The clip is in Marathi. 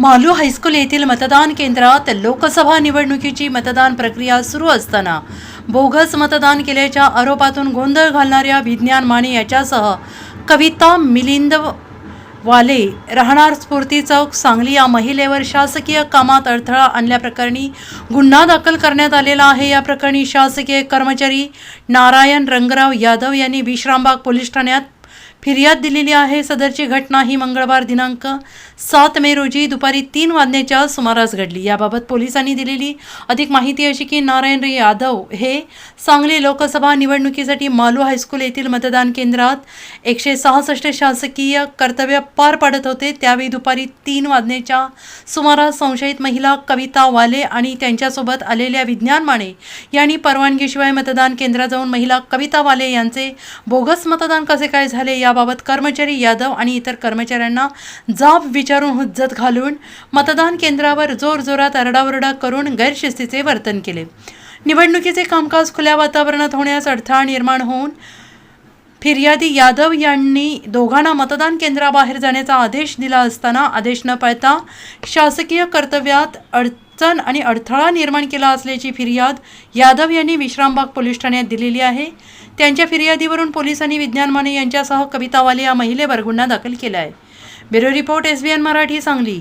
मालू हायस्कूल येथील मतदान केंद्रात लोकसभा निवडणुकीची मतदान प्रक्रिया सुरू असताना बोगस मतदान केल्याच्या आरोपातून गोंधळ घालणाऱ्या विज्ञान माने याच्यासह कविता मिलिंद वाले राहणार स्फूर्ती चौक सांगली या महिलेवर शासकीय कामात अडथळा आणल्याप्रकरणी गुन्हा दाखल करण्यात आलेला आहे. या प्रकरणी शासकीय कर्मचारी नारायण रंगराव यादव यांनी विश्रामबाग पोलीस ठाण्यात फिर्याद दिलेली आहे. सदरची घटना ही मंगळवार दिनांक सात मे रोजी दुपारी तीन वाजण्याच्या सुमारास घडली. याबाबत पोलिसांनी दिलेली अधिक माहिती अशी की नारायण रे यादव हे सांगली लोकसभा निवडणुकीसाठी मालू हायस्कूल येथील मतदान केंद्रात एकशे सहासष्ट शासकीय कर्तव्य पार पाडत होते. त्यावेळी दुपारी तीन वाजण्याच्या सुमारास संशयित महिला कविता वाले आणि त्यांच्यासोबत आलेल्या विज्ञान माने यांनी परवानगीशिवाय मतदान केंद्रात जाऊन महिला कविता वाले यांचे बोगस मतदान कसे काय झाले या याबाबत कर्मचारी यादव आणि इतर कर्मचाऱ्यांना जाब विचारून हुज्जत घालून मतदान केंद्रावर जोरजोरात आरडाओरडा करून गैरशिस्तीचे वर्तन केले. निवडणुकीचे कामकाज खुल्या वातावरणात होण्यास अडथळा निर्माण होऊन फिर्यादी यादव यांनी दोघांना मतदान केंद्राबाहेर जाण्याचा आदेश दिला असताना आदेश न पाळता शासकीय कर्तव्यात अडचण आणि अडथळा निर्माण केला असल्याची फिर्याद यादव यांनी विश्रामबाग पोलीस ठाण्यात दिलेली आहे. त्यांच्या फिर्यादीवरून पोलिसांनी विज्ञान माने यांच्यासह कवितावाले या महिलेवर गुन्हा दाखल केला आहे. Bureau report S B N Marathi Sangli.